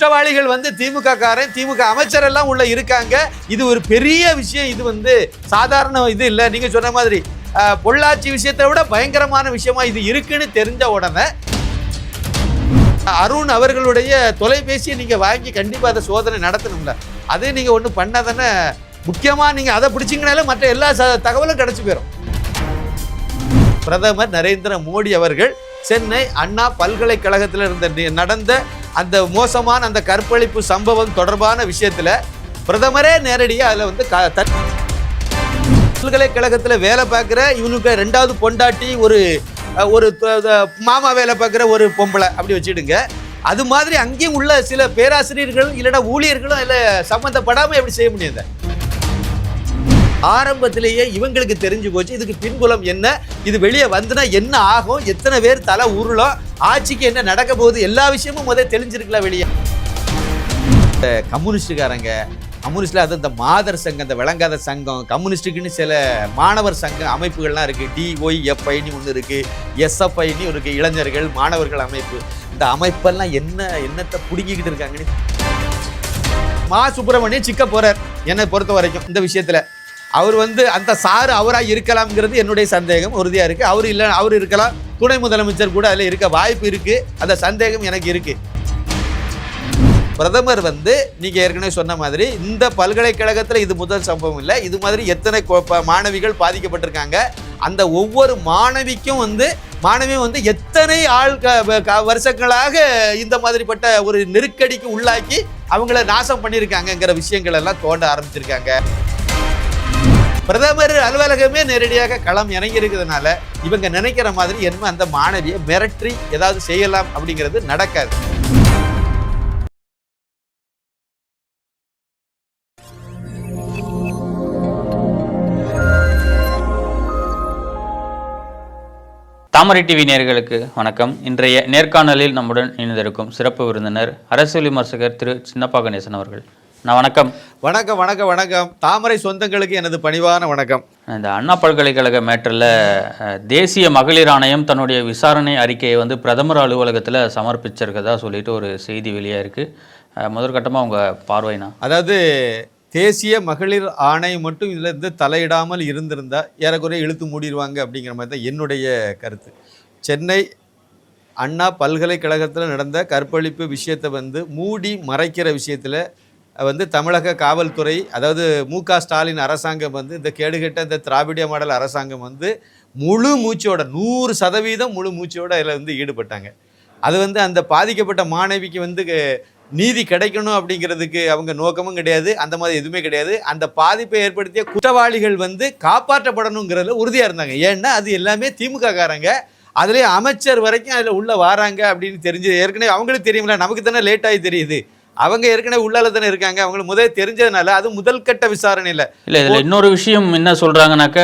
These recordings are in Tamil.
குற்றவாளிகள் வந்து திமுக காரன் திமுக அமைச்சர் எல்லாம் உள்ள இருக்காங்க. இது ஒரு பெரிய விஷயம். இது வந்து சாதாரண இது இல்லை. நீங்க சொன்ன மாதிரி பொள்ளாச்சி விஷயத்தை விட பயங்கரமான விஷயமா இது இருக்குன்னு தெரிஞ்ச உடனே அருண் அவர்களுடைய தொலைபேசியை நீங்க வாங்கி கண்டிப்பா அதை சோதனை நடத்தணும்ல. அதே நீங்க ஒன்றும் பண்ணாதானே முக்கியமா நீங்க அதை பிடிச்சிங்கனாலே மற்ற எல்லா ச- தகவலும் கிடைச்சி போயிடும் பிரதமர் நரேந்திர மோடி அவர்கள் சென்னை அண்ணா பல்கலைக்கழகத்தில் இருந்த நடந்த அந்த மோசமான அந்த கற்பழிப்பு சம்பவம் தொடர்பான விஷயத்தில் பிரதமரே நேரடியாக அதில் வந்து க- பல்கலைக்கழகத்தில் வேலை பார்க்குற இவனுக்கு ரெண்டாவது பொண்டாட்டி ஒரு ஒரு மாமா வேலை பார்க்குற ஒரு பொம்பளை அப்படி வச்சுடுங்க அது மாதிரி அங்கேயும் உள்ள சில பேராசிரியர்கள் இல்லைன்னா ஊழியர்களும் அதில் சம்மந்தப்படாமல் எப்படி செய்ய முடியாது ஆரம்பத்திலேயே இவங்களுக்கு தெரிஞ்சு போச்சு இதுக்கு பின்புலம் என்ன இது வெளியே வந்துனா என்ன ஆகும் எத்தனை பேர் தலை உருளும் ஆட்சிக்கு என்ன நடக்க போகுது எல்லா விஷயமும் முதல் தெரிஞ்சிருக்கல வெளியே. இந்த கம்யூனிஸ்டுக்காரங்க கம்யூனிஸ்டில் அது இந்த மாதர் சங்கம் இந்த விளங்காத சங்கம் கம்யூனிஸ்டுக்குன்னு சில மாணவர் சங்க அமைப்புகள்லாம் இருக்குது டிஒய்எஃப்ஐன்னு ஒன்று இருக்குது எஸ்எஃப்ஐன்னு இருக்குது இளைஞர்கள் மாணவர்கள் அமைப்பு. இந்த அமைப்பெல்லாம் என்ன என்னத்தை பிடுங்கிக்கிட்டு இருக்காங்கன்னு. மா சுப்பிரமணியம் சிக்க போகிறார் என்னை பொறுத்த வரைக்கும் இந்த விஷயத்தில். அவர் வந்து அந்த சாரு அவராக இருக்கலாம்ங்கிறது என்னுடைய சந்தேகம் உறுதியாக இருக்குது அவர் இல்லை அவர் இருக்கலாம். துணை முதலமைச்சர் கூட அதில் இருக்க வாய்ப்பு இருக்குது அந்த சந்தேகம் எனக்கு இருக்குது பிரதமர் வந்து நீங்கள் ஏற்கனவே சொன்ன மாதிரி இந்த பல்கலைக்கழகத்தில் இது முதல் சம்பவம் இல்லை. இது மாதிரி எத்தனை ப- மாணவிகள் பாதிக்கப்பட்டிருக்காங்க. அந்த ஒவ்வொரு மாணவிக்கும் வந்து மாணவி வந்து எத்தனை ஆள் க- க- வருஷங்களாக இந்த மாதிரிப்பட்ட ஒரு நெருக்கடிக்கு உள்ளாக்கி அவங்கள நாசம் பண்ணியிருக்காங்கங்கிற விஷயங்கள் எல்லாம் தோண்ட ஆரம்பிச்சிருக்காங்க. பிரதமர் அலுவலகமே நேரடியாக களம் இறங்கி இருக்கிறதுனால இவங்க நினைக்கிற மாதிரி என்ன அந்த மாணவியை மிரட்டி ஏதாவது செய்யலாம் அப்படிங்கிறது நடக்காது. தாமரை டிவி நேர்களுக்கு வணக்கம். இன்றைய நேர்காணலில் நம்முடன் இணைந்திருக்கும் சிறப்பு விருந்தினர் அரசியல் விமர்சகர் திரு சின்னப்பா கணேசன் அவர்கள். நான் வணக்கம். வணக்கம் வணக்கம் வணக்கம். தாமரை சொந்தங்களுக்கு எனது பணிவான வணக்கம். இந்த அண்ணா பல்கலைக்கழக மேட்டரில் தேசிய மகளிர் ஆணையம் தன்னுடைய விசாரணை அறிக்கையை வந்து பிரதமர் அலுவலகத்தில் சமர்ப்பிச்சிருக்கதா சொல்லிட்டு ஒரு செய்தி வெளியாக இருக்குது முதற்கட்டமாக உங்கள் பார்வைனா? அதாவது தேசிய மகளிர் ஆணையம் மட்டும் இதுல இருந்து தலையிடாமல் இருந்திருந்தா ஏறக்குறைய இழுத்து மூடிடுவாங்க அப்படிங்கிற மாதிரி தான் என்னுடைய கருத்து. சென்னை அண்ணா பல்கலைக்கழகத்தில் நடந்த கற்பழிப்பு விஷயத்தை வந்து மூடி மறைக்கிற விஷயத்தில் வந்து தமிழக காவல்துறை அதாவது மு க ஸ்டாலின் அரசாங்கம் வந்து இந்த கேடுகட்ட இந்த திராவிட மாடல் அரசாங்கம் வந்து முழு மூச்சோட நூறு சதவீதம் முழு மூச்சோட அதில் வந்து ஈடுபட்டாங்க. அது வந்து அந்த பாதிக்கப்பட்ட மாணவிக்கு வந்து நீதி கிடைக்கணும் அப்படிங்கிறதுக்கு அவங்க நோக்கமும் கிடையாது அந்த மாதிரி எதுவுமே கிடையாது. அந்த பாதிப்பை ஏற்படுத்திய குற்றவாளிகள் வந்து காப்பாற்றப்படணுங்கிறதுல உறுதியாக இருந்தாங்க. ஏன்னா அது எல்லாமே திமுக காரங்க அதுலேயே அமைச்சர் வரைக்கும் அதில் உள்ளே வராங்க அப்படின்னு தெரிஞ்சு ஏற்கனவே அவங்களுக்கு தெரியுமில்ல நமக்கு தானே லேட்டாகி தெரியுது. அவங்க ஏற்கனவே உள்ளால தானே இருக்காங்க. அவங்களுக்கு முதல் தெரிஞ்சதுனால அது முதல் கட்ட விசாரணை இல்லை இல்லை இதில் இன்னொரு விஷயம் என்ன சொல்கிறாங்கனாக்க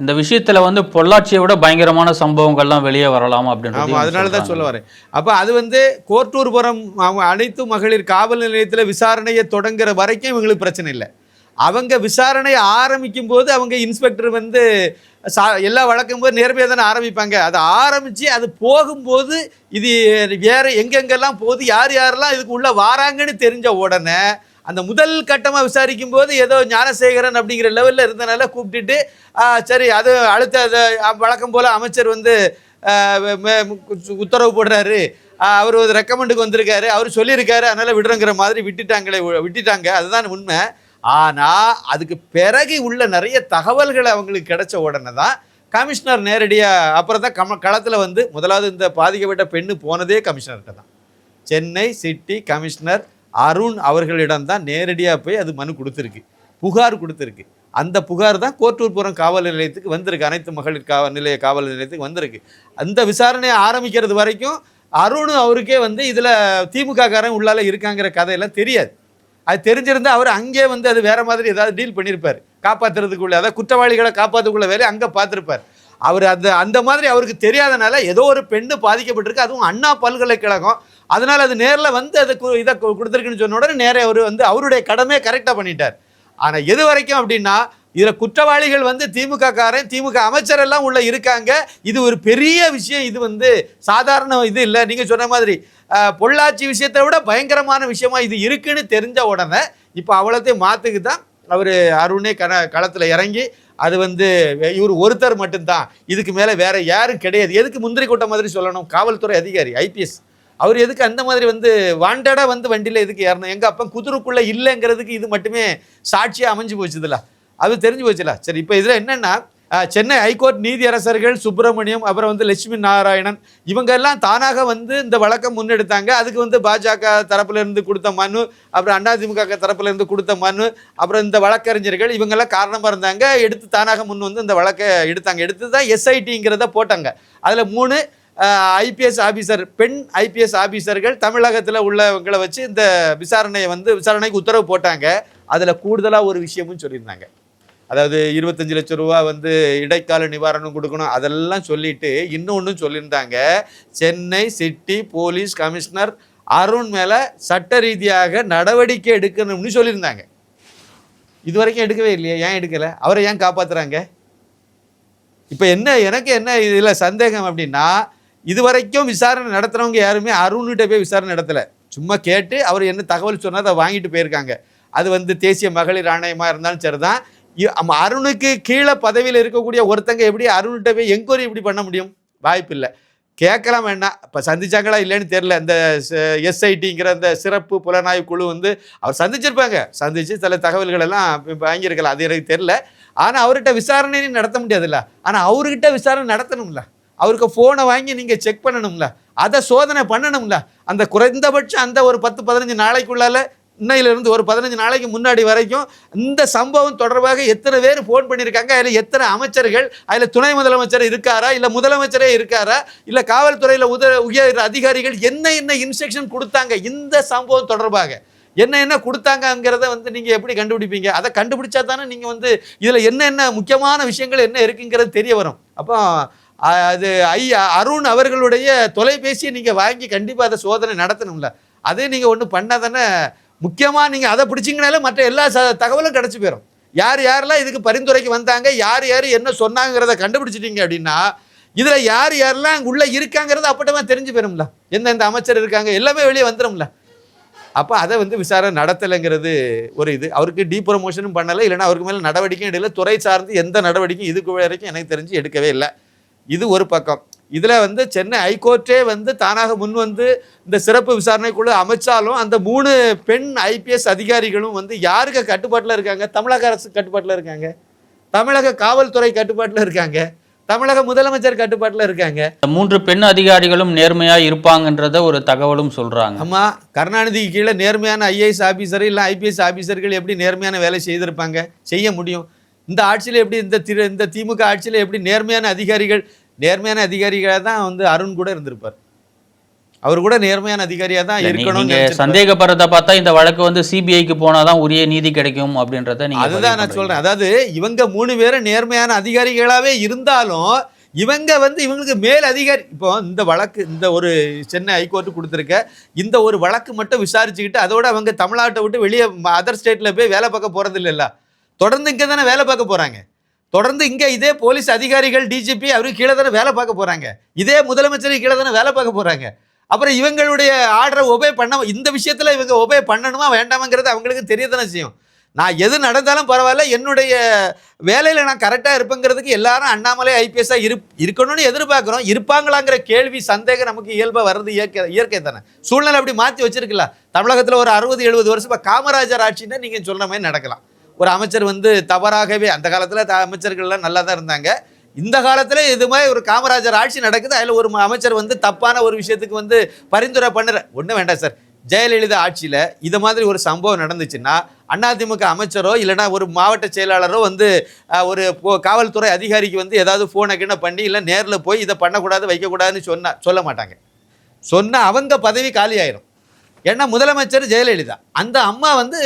இந்த விஷயத்தில் வந்து பொள்ளாச்சியை விட பயங்கரமான சம்பவங்கள்லாம் வெளியே வரலாம் அப்படின்றது ஆமாம் அதனால தான் சொல்ல வரேன். அப்போ அது வந்து கோட்டூர்புரம் அவங்க அனைத்து மகளிர் காவல் நிலையத்தில் விசாரணையை தொடங்குற வரைக்கும் இவங்களுக்கு பிரச்சனை இல்லை. அவங்க விசாரணையை ஆரம்பிக்கும் போது அவங்க இன்ஸ்பெக்டர் வந்து சா எல்லா வழக்கும் போது நேர்மையாக தானே ஆரம்பிப்பாங்க. அதை ஆரம்பித்து அது போகும்போது இது வேறு எங்கெங்கெல்லாம் போகுது யார் யாரெல்லாம் இதுக்கு உள்ளே வாராங்கன்னு தெரிஞ்ச உடனே அந்த முதல் கட்டமாக விசாரிக்கும் போது ஏதோ ஞானசேகரன் அப்படிங்கிற லெவலில் இருந்தனால கூப்பிட்டுட்டு சரி அது அடுத்த அதை வழக்கம் போல் அமைச்சர் வந்து உத்தரவு போடுறாரு. அவர் ஒரு ரெக்கமெண்டுக்கு வந்திருக்காரு. அவர் சொல்லியிருக்காரு. அதனால் விடுறங்கிற மாதிரி விட்டுட்டாங்களே விட்டுட்டாங்க. அதுதான் உண்மை. ஆனால் அதுக்கு பிறகு உள்ள நிறைய தகவல்கள் அவங்களுக்கு கிடைச்ச உடனே தான் கமிஷனர் நேரடியாக அப்புறம் தான் கம களத்தில் வந்து முதலாவது இந்த பாதிக்கப்பட்ட பெண்ணு போனதே கமிஷனர்கிட்ட தான். சென்னை சிட்டி கமிஷனர் அருண் அவர்களிடம் தான் நேரடியாக போய் அது மனு கொடுத்துருக்கு. புகார் கொடுத்துருக்கு. அந்த புகார் தான் கோட்டூர்புரம் காவல் நிலையத்துக்கு வந்திருக்கு. அனைத்து மகளிர் காவல் நிலைய காவல் நிலையத்துக்கு வந்திருக்கு. அந்த விசாரணையை ஆரம்பிக்கிறது வரைக்கும் அருண் அவருக்கே வந்து இதில் திமுக காரன் உள்ளால இருக்காங்கிற கதையெல்லாம் தெரியாது. அது தெரிஞ்சிருந்தா அவர் அங்கே வந்து அது வேற மாதிரி ஏதாவது டீல் பண்ணியிருப்பார் காப்பாத்துறதுக்குள்ள அதாவது குற்றவாளிகளை காப்பாற்றுக்குள்ள வேலையை அங்கே பார்த்துருப்பார். அவர் அந்த அந்த மாதிரி அவருக்கு தெரியாதனால ஏதோ ஒரு பெண்ணு பாதிக்கப்பட்டிருக்கு. அதுவும் அண்ணா பல்கலைக்கழகம். அதனால அது நேரில் வந்து அதை இதை கொடுத்துருக்குன்னு சொன்ன உடனே நேரே அவர் வந்து அவருடைய கடமையை கரெக்டாக பண்ணிட்டார். ஆனால் எது வரைக்கும் அப்படின்னா இதில் குற்றவாளிகள் வந்து திமுக காரன் திமுக அமைச்சர் எல்லாம் உள்ள இருக்காங்க. இது ஒரு பெரிய விஷயம். இது வந்து சாதாரண இது இல்லை. நீங்கள் சொன்ன மாதிரி பொள்ளாச்சி விஷயத்தை விட பயங்கரமான விஷயமா இது இருக்குன்னு தெரிஞ்ச உடனே இப்போ அவ்வளோத்தையும் மாற்றுக்கு தான் அவர் அருணே கண களத்தில் இறங்கி அது வந்து இவர் ஒருத்தர் மட்டும்தான். இதுக்கு மேலே வேற யாரும் கிடையாது. எதுக்கு முந்திரி கூட்டம் மாதிரி சொல்லணும்? காவல்துறை அதிகாரி ஐபிஎஸ். அவர் எதுக்கு அந்த மாதிரி வந்து வாண்டடாக வந்து வண்டியில் எதுக்கு ஏறணும்? எங்கள் அப்பா குதிரைக்குள்ளே இல்லைங்கிறதுக்கு இது மட்டுமே சாட்சியாக அமைஞ்சு போச்சுதுல அது தெரிஞ்சு போச்சுல. சரி இப்போ இதில் என்னென்னா சென்னை ஹைகோர்ட் நீதியரசர்கள் சுப்பிரமணியம் அப்புறம் வந்து லட்சுமி நாராயணன் இவங்க எல்லாம் தானாக வந்து இந்த வழக்கம் முன்னெடுத்தாங்க. அதுக்கு வந்து பாஜக தரப்புல இருந்து கொடுத்த மனு அப்புறம் அதிமுக தரப்புல இருந்து கொடுத்த மனு அப்புறம் இந்த வழக்கறிஞர்கள் இவங்கெல்லாம் காரணமாக இருந்தாங்க. எடுத்து தானாக முன் வந்து இந்த வழக்கை எடுத்தாங்க. எடுத்து தான் எஸ்ஐடிங்கிறத போட்டாங்க. அதில் மூணு ஐபிஎஸ் ஆஃபீஸர் பெண் ஐபிஎஸ் ஆஃபீஸர்கள் தமிழகத்தில் உள்ளவங்களை வச்சு இந்த விசாரணையை வந்து விசாரணைக்கு உத்தரவு போட்டாங்க. அதில் கூடுதலாக ஒரு விஷயமும் சொல்லியிருந்தாங்க. அதாவது இருபத்தஞ்சு லட்சம் ரூபா வந்து இடைக்கால நிவாரணம் கொடுக்கணும் அதெல்லாம் சொல்லிட்டு இன்னொன்றும் சொல்லியிருந்தாங்க. Chennai city police commissioner Arun மேலே சட்ட ரீதியாக நடவடிக்கை எடுக்கணும்னு சொல்லியிருந்தாங்க. இது வரைக்கும் எடுக்கவே இல்லையா ஏன் எடுக்கலை? அவரை ஏன் காப்பாத்துறாங்க? இப்போ என்ன எனக்கு என்ன இதில் சந்தேகம் அப்படின்னா இது வரைக்கும் விசாரணை நடத்துகிறவங்க யாருமே அருண்கிட்ட போய் விசாரணை நடத்தலை. சும்மா கேட்டு அவர் என்ன தகவல் சொன்னால் அதை வாங்கிட்டு போயிருக்காங்க. அது வந்து தேசிய மகளிர் ஆணையமாக இருந்தாலும் சரி தான் அருணுக்கு கீழே பதவியில் இருக்கக்கூடிய ஒருத்தங்க எப்படி அருண்கிட்ட போய் என்கொயரி இப்படி பண்ண முடியும்? வாய்ப்பு இல்லை. கேட்கலாம் வேண்டாம் இப்போ சந்திச்சாங்களா இல்லைன்னு தெரில இந்த எஸ்ஐடிங்கிற அந்த சிறப்பு புலனாய்வு குழு வந்து அவர் சந்திச்சிருப்பாங்க. சந்திச்சு சில தகவல்கள் எல்லாம் வாங்கியிருக்கலாம். அது எனக்கு தெரில ஆனால் அவர்கிட்ட விசாரணையும் நடத்த முடியாதுல்ல. ஆனால் அவர்கிட்ட விசாரணை நடத்தணும்ல. அவருக்கு ஃபோனை வாங்கி நீங்கள் செக் பண்ணணும்ல. அதை சோதனை பண்ணணும்ல. அந்த குறைந்தபட்சம் அந்த ஒரு பத்து பதினஞ்சு நாளைக்குள்ளால இன்னையிலிருந்து ஒரு பதினஞ்சு நாளைக்கு முன்னாடி வரைக்கும் இந்த சம்பவம் தொடர்பாக எத்தனை பேர் ஃபோன் பண்ணியிருக்காங்க? அதில் எத்தனை அமைச்சர்கள்? அதில் துணை முதலமைச்சர் இருக்காரா? இல்லை முதலமைச்சரே இருக்காரா? இல்லை காவல்துறையில் உத உயர் அதிகாரிகள் என்ன என்ன இன்ஸ்ட்ரக்ஷன் கொடுத்தாங்க? இந்த சம்பவம் தொடர்பாக என்ன என்ன கொடுத்தாங்கங்கிறத வந்து நீங்கள் எப்படி கண்டுபிடிப்பீங்க? அதை கண்டுபிடிச்சா தானே நீங்கள் வந்து இதில் என்னென்ன முக்கியமான விஷயங்கள் என்ன இருக்குங்கிறது தெரிய வரும். அப்போ அது ஐ அருண் அவர்களுடைய தொலைபேசியை நீங்கள் வாங்கி கண்டிப்பாக அதை சோதனை நடத்தணும்ல. அதே நீங்கள் ஒன்றும் பண்ணாதானே முக்கியமாக நீங்கள் அதை பிடிச்சிங்கனாலே மற்ற எல்லா ச தகவலும் கிடச்சி போயிடும் யார் யாரெல்லாம் இதுக்கு பரிந்துரைக்கு வந்தாங்க யார் யார் என்ன சொன்னாங்கிறத கண்டுபிடிச்சிட்டிங்க அப்படின்னா இதில் யார் யாரெல்லாம் அங்கே உள்ளே இருக்காங்கிறது அப்பட்டமா தெரிஞ்சு போயிரும்ல. எந்தெந்த அமைச்சர் இருக்காங்க எல்லாமே வெளியே வந்துடும்ல அப்போ அதை வந்து விசாரணை நடத்தலைங்கிறது ஒரு இது. அவருக்கு டீ ப்ரொமோஷனும் பண்ணலை இல்லைன்னா அவருக்கு மேலே நடவடிக்கையும் எடுக்கல. துறை சார்ந்து எந்த நடவடிக்கையும் இதுக்கு வரைக்கும் எனக்கு தெரிஞ்சு எடுக்கவே இல்லை. இது ஒரு பக்கம். இதில் வந்து சென்னை ஹைகோர்ட்டே வந்து தானாக முன் வந்து இந்த சிறப்பு விசாரணைக்குழு அமைச்சாலும் அந்த மூணு பெண் ஐபிஎஸ் அதிகாரிகளும் வந்து யாருக்கு கட்டுப்பாட்டில் இருக்காங்க? தமிழக அரசு கட்டுப்பாட்டில் இருக்காங்க. தமிழக காவல்துறை கட்டுப்பாட்டில் இருக்காங்க. தமிழக முதலமைச்சர் கட்டுப்பாட்டில் இருக்காங்க. மூன்று பெண் அதிகாரிகளும் நேர்மையா இருப்பாங்கன்றத ஒரு தகவலும் சொல்றாங்க. ஆமா கருணாநிதிக்கு கீழே நேர்மையான ஐஏஎஸ் ஆபீசர் இல்லை ஐபிஎஸ் ஆபீசர்கள் எப்படி நேர்மையான வேலை செய்திருப்பாங்க? செய்ய முடியும். இந்த ஆட்சியில் எப்படி இந்த திரு இந்த திமுக ஆட்சியில் எப்படி நேர்மையான அதிகாரிகள் நேர்மையான அதிகாரிகளாக தான் வந்து அருண் கூட இருந்திருப்பார் அவர் கூட நேர்மையான அதிகாரியாக தான் நினைச்சிருப்பாரு. சந்தேகப்படுறத பார்த்தா இந்த வழக்கு வந்து சிபிஐக்கு போனாதான் உரிய நீதி கிடைக்கும் அப்படின்றத நீங்க அதுதான் நான். சொல்றேன் அதாவது இவங்க மூணு பேரும் நேர்மையான அதிகாரிகளாவே இருந்தாலும் இவங்க வந்து இவங்களுக்கு மேல் அதிகாரி இப்போ இந்த வழக்கு இந்த ஒரு சென்னை ஹைகோர்ட் கொடுத்துருக்க இந்த ஒரு வழக்கு மட்டும் விசாரிச்சுக்கிட்டு அதோட அவங்க தமிழ்நாட்டை விட்டு வெளியே அதர் ஸ்டேட்ல போய் வேலை பார்க்க போறது இல்லைல்ல தொடர்ந்து இங்கே தானே வேலை பார்க்க போறாங்க தொடர்ந்து இங்கே இதே போலீஸ் அதிகாரிகள் டிஜிபி அவருக்கு கீழே தானே வேலை பார்க்க போகிறாங்க இதே முதலமைச்சருக்கு கீழே தானே வேலை பார்க்க போகிறாங்க அப்புறம் இவங்களுடைய ஆர்டரை ஒபே பண்ண இந்த விஷயத்தில் இவங்க ஒபே பண்ணணுமா வேண்டாமாங்கிறது அவங்களுக்கு தெரிய தானே செய்யும். நான் எது நடந்தாலும் பரவாயில்ல என்னுடைய வேலையில் நான் கரெக்டாக இருப்பேங்கிறதுக்கு எல்லாரும் அண்ணாமலை ஐபிஎஸ்ஸாக இரு இருக்கணும்னு எதிர்பார்க்குறோம். இருப்பாங்களாங்கிற கேள்வி சந்தேகம் நமக்கு இயல்பாக வர்றது இயற்கை இயற்கை தானே. சூழ்நிலை அப்படி மாற்றி வச்சிருக்கல தமிழகத்தில் ஒரு அறுபது எழுபது வருஷம் இப்போ காமராஜர் ஆட்சின்னா நீங்கள் சொல்கிற மாதிரி நடக்கலாம். ஒரு அமைச்சர் வந்து தவறாகவே அந்த காலத்தில் த அமைச்சர்கள்லாம் நல்லா தான் இருந்தாங்க. இந்த காலத்தில் இது மாதிரி ஒரு காமராஜர் ஆட்சி நடக்குது அதில் ஒரு அமைச்சர் வந்து தப்பான ஒரு விஷயத்துக்கு வந்து பரிந்துரை பண்ணுற ஒன்றும் வேண்டாம் சார். ஜெயலலிதா ஆட்சியில் இது மாதிரி ஒரு சம்பவம் நடந்துச்சுன்னா அதிமுக அமைச்சரோ இல்லைன்னா ஒரு மாவட்ட செயலாளரோ வந்து ஒரு காவல்துறை அதிகாரிக்கு வந்து ஏதாவது ஃபோனை கிண்ண பண்ணி இல்லை நேரில் போய் இதை பண்ணக்கூடாது வைக்கக்கூடாதுன்னு சொன்னால் சொல்ல மாட்டாங்க. சொன்னால் அவங்க பதவி காலி ஆயிரும். ஏன்னா முதலமைச்சர் ஜெயலலிதா. அந்த அம்மா வந்து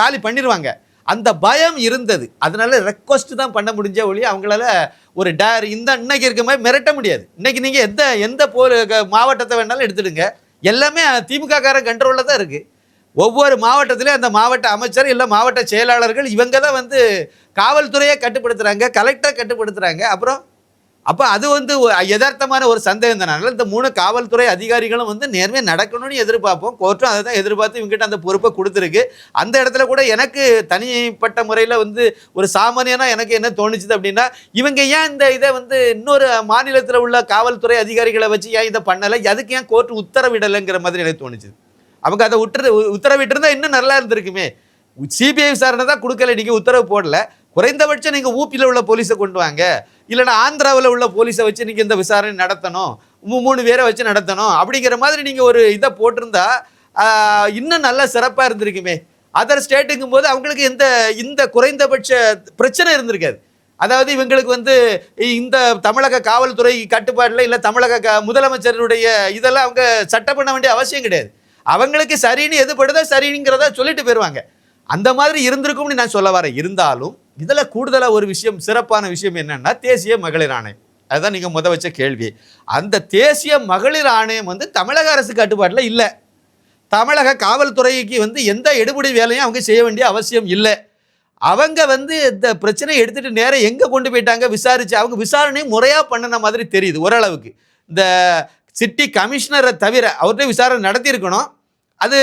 காலி பண்ணிடுவாங்க அந்த பயம் இருந்தது. அதனால ரெக்வஸ்ட் தான் பண்ண முடிஞ்ச ஒழி அவங்களால ஒரு டேர் இந்த இன்னைக்கு இருக்க மாதிரி மிரட்ட முடியாது. இன்னைக்கு நீங்கள் எந்த எந்த போ க- மாவட்டத்தை வேணாலும் எடுத்துடுங்க. எல்லாமே திமுக காரன் கண்ட்ரோலில் தான் இருக்குது ஒவ்வொரு மாவட்டத்திலையும் அந்த மாவட்ட அமைச்சர் இல்லை மாவட்ட செயலாளர்கள் இவங்க தான் வந்து காவல்துறையை கட்டுப்படுத்துகிறாங்க கலெக்டரை கட்டுப்படுத்துகிறாங்க அப்புறம் அப்போ அது வந்து எதார்த்தமான யதார்த்தமான ஒரு சந்தேகம் தானே. அதனால இந்த மூணு காவல்துறை அதிகாரிகளும் வந்து நேர்மையாக நடக்கணும்னு எதிர்பார்ப்போம். கோர்ட்டும் அதை தான் எதிர்பார்த்து இவங்ககிட்ட அந்த பொறுப்பை கொடுத்துருக்கு. அந்த இடத்துல கூட எனக்கு தனிப்பட்ட முறையில் வந்து ஒரு சாமானியனா எனக்கு என்ன தோணுச்சுது அப்படின்னா இவங்க ஏன் இந்த இதை வந்து இன்னொரு மாநிலத்தில் உள்ள காவல்துறை அதிகாரிகளை வச்சு ஏன் இதை பண்ணலை? அதுக்கு ஏன் கோர்ட் உத்தரவிடலைங்கிற மாதிரி எனக்கு தோணுச்சுது அவங்க அதை விட்டு உத்தரவிட்டிருந்தா இன்னும் நல்லா இருந்திருக்குமே. சிபிஐ விசாரணை தான் கொடுக்கல. நீங்கள் உத்தரவு போடல. குறைந்தபட்சம் நீங்கள் ஊப்பியில் உள்ள போலீஸை கொண்டு வாங்க. இல்லைன்னா ஆந்திராவில் உள்ள போலீஸை வச்சு நீங்கள் இந்த விசாரணை நடத்தணும். மூணு பேரை வச்சு நடத்தணும். அப்படிங்கிற மாதிரி நீங்கள் ஒரு இதை போட்டிருந்தா இன்னும் நல்லா சிறப்பாக இருந்திருக்குமே. அதர் ஸ்டேட்டுங்கும் போது அவங்களுக்கு எந்த இந்த குறைந்தபட்ச பிரச்சனை இருந்திருக்காது. அதாவது இவங்களுக்கு வந்து இந்த தமிழக காவல்துறை கட்டுப்பாட்டில் இல்லை தமிழக க முதலமைச்சருடைய இதெல்லாம் அவங்க சட்டம் பண்ண வேண்டிய அவசியம் கிடையாது. அவங்களுக்கு சரின்னு எதுபடுதோ சரிங்கிறத சொல்லிட்டு போயிடுவாங்க அந்த மாதிரி இருந்திருக்கும்னு நான் சொல்ல வரேன். இருந்தாலும் இதில் கூடுதலாக ஒரு விஷயம் சிறப்பான விஷயம் என்னென்னா தேசிய மகளிர் ஆணையம். அதுதான் நீங்கள் முத வச்ச கேள்வி. அந்த தேசிய மகளிர் ஆணையம் வந்து தமிழக அரசு கட்டுப்பாட்டில் இல்லை. தமிழக காவல்துறைக்கு வந்து எந்த எடுபடி வேலையும் அவங்க செய்ய வேண்டிய அவசியம் இல்லை. அவங்க வந்து இந்த பிரச்சனையை எடுத்துகிட்டு நேரம் எங்கே கொண்டு போயிட்டாங்க விசாரிச்சு அவங்க விசாரணை முறையாக பண்ணின மாதிரி தெரியுது ஓரளவுக்கு. இந்த சிட்டி கமிஷனரை தவிர அவர்கிட்ட விசாரணை நடத்தியிருக்கணும். அது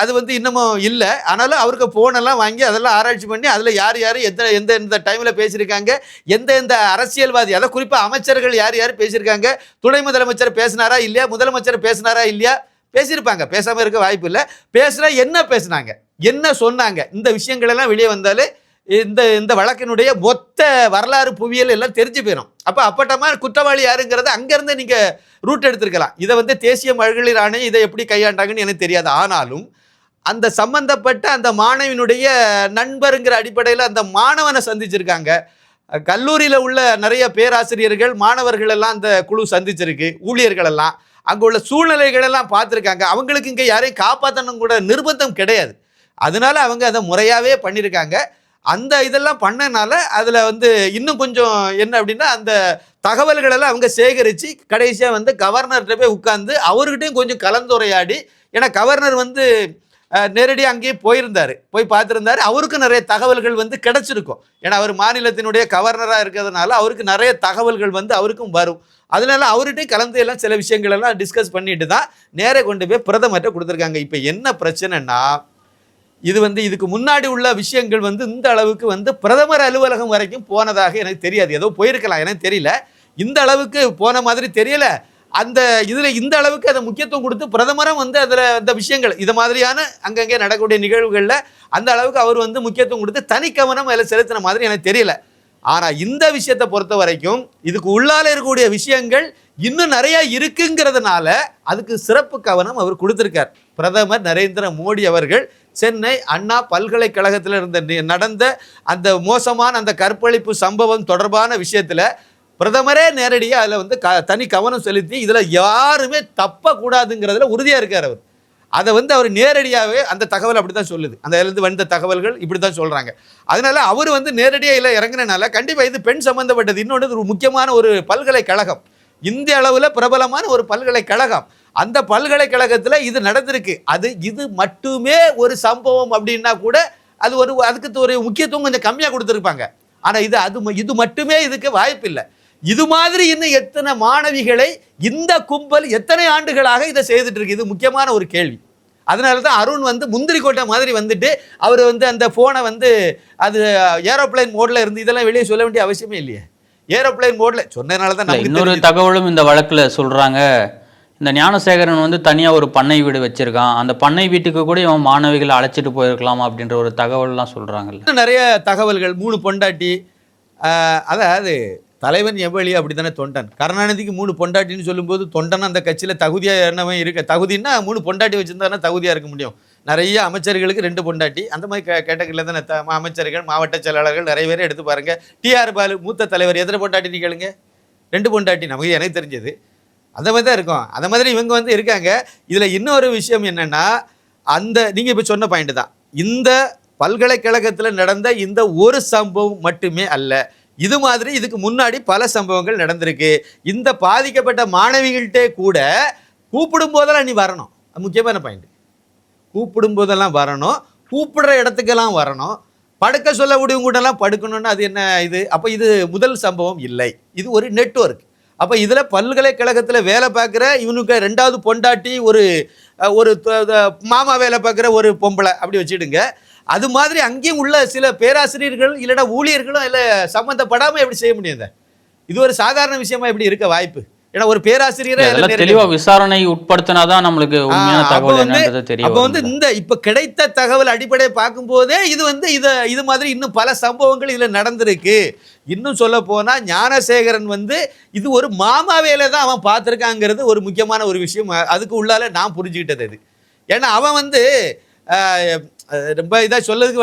அது வந்து இன்னமும் இல்லை. ஆனாலும் அவருக்கு ஃபோனெல்லாம் வாங்கி அதெல்லாம் ஆராய்ச்சி பண்ணி அதில் யார் யார் எந்த எந்த எந்த டைமில் பேசியிருக்காங்க எந்த எந்த அரசியல்வாதி அதாவது குறிப்பாக அமைச்சர்கள் யார் யார் பேசியிருக்காங்க துணை முதலமைச்சர் பேசினாரா இல்லையா முதலமைச்சர் பேசினாரா இல்லையா பேசியிருப்பாங்க. பேசாமல் இருக்க வாய்ப்பு இல்லை. பேசுனா என்ன பேசுனாங்க? என்ன சொன்னாங்க? இந்த விஷயங்களெல்லாம் வெளியே வந்தாலே இந்த இந்த வழக்கினுடைய மொத்த வரலாறு புவியியல் எல்லாம் தெரிஞ்சு போயிடும் அப்போ அப்பட்டமா குற்றவாளி யாருங்கிறத அங்கேருந்து நீங்கள் ரூட் எடுத்திருக்கலாம். இதை வந்து தேசிய மகளிர் ஆணையம் இதை எப்படி கையாண்டாங்கன்னு எனக்கு தெரியாது. ஆனாலும் அந்த சம்பந்தப்பட்ட அந்த மாணவினுடைய நண்பருங்கிற அடிப்படையில் அந்த மாணவனை சந்திச்சிருக்காங்க. கல்லூரியில் உள்ள நிறைய பேராசிரியர்கள் மாணவர்கள் எல்லாம் அந்த குழு சந்திச்சிருக்கு. ஊழியர்கள் எல்லாம் அங்கே உள்ள சூழ்நிலைகளெல்லாம் பார்த்துருக்காங்க. அவங்களுக்கு இங்கே யாரையும் காப்பாற்றணும் கூட நிர்பந்தம் கிடையாது. அதனால அவங்க அதை முறையாகவே பண்ணியிருக்காங்க. அந்த இதெல்லாம் பண்ணனால அதில் வந்து இன்னும் கொஞ்சம் என்ன அப்படின்னா அந்த தகவல்களெல்லாம் அவங்க சேகரித்து கடைசியாக வந்து கவர்னர்கிட்ட போய் உட்காந்து அவர்கிட்டையும் கொஞ்சம் கலந்துரையாடி ஏன்னா கவர்னர் வந்து நேரடியாக அங்கேயே போயிருந்தார். போய் பார்த்துருந்தாரு. அவருக்கும் நிறைய தகவல்கள் வந்து கிடச்சிருக்கும். ஏன்னா அவர் மாநிலத்தினுடைய கவர்னராக இருக்கிறதுனால அவருக்கு நிறைய தகவல்கள் வந்து அவருக்கும் வரும். அதனால அவர்கிட்டையும் கலந்து எல்லாம் சில விஷயங்கள் எல்லாம் டிஸ்கஸ் பண்ணிட்டு தான் நேராக கொண்டு போய் பிரதமர்கிட்ட கொடுத்துருக்காங்க. இப்போ என்ன பிரச்சனைன்னா இது வந்து இதுக்கு முன்னாடி உள்ள விஷயங்கள் வந்து இந்த அளவுக்கு வந்து பிரதமர் அலுவலகம் வரைக்கும் போனதாக எனக்கு தெரியாது. ஏதோ போயிருக்கலாம் எனக்கு தெரியல. இந்த அளவுக்கு போன மாதிரி தெரியல. அந்த இதில் இந்த அளவுக்கு அதை முக்கியத்துவம் கொடுத்து பிரதமரும் வந்து அதில் அந்த விஷயங்கள் இது மாதிரியான அங்கங்கே நடக்கக்கூடிய நிகழ்வுகளில் அந்த அளவுக்கு அவர் வந்து முக்கியத்துவம் கொடுத்து தனி கவனம் அதில் செலுத்தின மாதிரி எனக்கு தெரியல. ஆனால் இந்த விஷயத்தை பொறுத்த வரைக்கும் இதுக்கு உள்ளால் இருக்கக்கூடிய விஷயங்கள் இன்னும் நிறையா இருக்குங்கிறதுனால அதுக்கு சிறப்பு கவனம் அவர் கொடுத்துருக்கார். பிரதமர் நரேந்திர மோடி அவர்கள் சென்னை அண்ணா பல்கலைக்கழகத்தில் இருந்த நடந்த அந்த மோசமான அந்த கற்பழிப்பு சம்பவம் தொடர்பான விஷயத்தில் பிரதமரே நேரடியாக அதில் வந்து க தனி கவனம் செலுத்தி இதில் யாருமே தப்பக்கூடாதுங்கிறதுல உறுதியாக இருக்கார் அவர். அதை வந்து அவர் நேரடியாகவே அந்த தகவல் அப்படி தான் சொல்லுது. அந்த இதுலேருந்து வந்த தகவல்கள் இப்படி தான் சொல்கிறாங்க அதனால் அவர் வந்து நேரடியாக இல்லை இறங்குனனால கண்டிப்பாக இது பெண் சம்மந்தப்பட்டது இன்னொன்று ஒரு முக்கியமான ஒரு பல்கலைக்கழகம். இந்திய அளவில் பிரபலமான ஒரு பல்கலைக்கழகம். அந்த பல்கலைக்கழகத்தில் இது நடந்திருக்கு. அது இது மட்டுமே ஒரு சம்பவம் அப்படின்னா கூட அது ஒரு அதுக்கு ஒரு முக்கியத்துவம் கொஞ்சம் கம்மியாக கொடுத்துருப்பாங்க. ஆனால் இது அது இது மட்டுமே இதுக்கு வாய்ப்பில்லை இது மாதிரி இன்னும் எத்தனை மாணவிகளை இந்த கும்பல் எத்தனை ஆண்டுகளாக இதை செய்துட்டு இருக்கு? இது முக்கியமான ஒரு கேள்வி. அதனால தான் அருண் வந்து முந்திரி கோட்டை மாதிரி வந்துட்டு அவர் வந்து அந்த ஃபோனை வந்து அது ஏரோப்ளைன் மோடில் இருந்து இதெல்லாம் வெளியே சொல்ல வேண்டிய அவசியமே இல்லையே. ஏரோப்ளைன் மோடில் சொன்னதுனால தான் இன்னொரு. தகவலும் இந்த வழக்குல சொல்றாங்க. இந்த ஞானசேகரன் வந்து தனியாக ஒரு பண்ணை வீடு வச்சிருக்கான். அந்த பண்ணை வீட்டுக்கு கூட இவன் மாணவிகளை அழைச்சிட்டு போயிருக்கலாம் அப்படின்ற ஒரு தகவல்லாம் சொல்கிறாங்கல்ல நிறைய தகவல்கள் மூணு பொண்டாட்டி அதாவது தலைவன் எவ்வளி அப்படித்தானே தொண்டன். கருணாநிதிக்கு மூணு பொண்டாட்டின்னு சொல்லும்போது தொண்டன் அந்த கட்சியில் தகுதியாக என்னவன் இருக்க தகுதின்னா மூணு பொண்டாட்டி வச்சுருந்தானே தகுதியாக இருக்க முடியும். நிறைய அமைச்சர்களுக்கு ரெண்டு பொண்டாட்டி. அந்த மாதிரி கே கேட்டகரியில் தானே த அமைச்சர்கள் மாவட்ட செயலாளர்கள் நிறைய பேர் எடுத்து பாருங்கள் டிஆர் பாலு மூத்த தலைவர் எத்தனை பொண்டாட்டி கேளுங்க. ரெண்டு பொண்டாட்டி நமக்கு எனக்கு தெரிஞ்சது. அந்த மாதிரி தான் இருக்கும். அந்த மாதிரி இவங்க வந்து இருக்காங்க. இதில் இன்னொரு விஷயம் என்னென்னா அந்த நீங்கள் இப்போ சொன்ன பாயிண்ட் தான். இந்த பல்கலைக்கழகத்தில் நடந்த இந்த ஒரு சம்பவம் மட்டுமே அல்ல. இது மாதிரி இதுக்கு முன்னாடி பல சம்பவங்கள் நடந்திருக்கு. இந்த பாதிக்கப்பட்ட மாணவிகள்கிட்டே கூட கூப்பிடும் போதெல்லாம் நீ வரணும். அது முக்கியமான பாயிண்ட் கூப்பிடும் போதெல்லாம் வரணும். கூப்பிடுற இடத்துக்கெல்லாம் வரணும். படுக்க சொல்ல முடியும் கூடலாம் படுக்கணும்னு அது என்ன இது? அப்போ இது முதல் சம்பவம் இல்லை. இது ஒரு நெட்ஒர்க் அப்போ இதில் பல்கலைக்கழகத்தில் வேலை பார்க்குற இவனுக்கு ரெண்டாவது பொண்டாட்டி ஒரு ஒரு மாமா வேலை பார்க்குற ஒரு பொம்பளை அப்படி வச்சுடுங்க அது மாதிரி அங்கேயும் உள்ள சில பேராசிரியர்கள் இல்லைன்னா ஊழியர்களும் இல்லை சம்மந்தப்படாமல் எப்படி செய்ய முடியும் இதை? ஒரு சாதாரண விஷயமா எப்படி இருக்க வாய்ப்பு ஏன்னா ஒரு பேராசிரியரே தெளிவா விசாரணை உட்படுத்தினாதான் நம்மளுக்கு அப்ப தகவல் வந்து- அப்போ வந்து. இந்த இப்ப கிடைத்த தகவல் அடிப்படையை பார்க்கும்போதே இது வந்து இத இது மாதிரி இன்னும் பல சம்பவங்கள் இதுல நடந்திருக்கு இன்னும் சொல்ல போனால் ஞானசேகரன் வந்து இது ஒரு மாமாவேல தான் அவன் பார்த்துருக்காங்கிறது ஒரு முக்கியமான ஒரு விஷயம். அதுக்கு உள்ளால நான் புரிஞ்சுக்கிட்டது அது ஏன்னா அவன் வந்து ரொம்ப இதாக சொல்லதுக்கு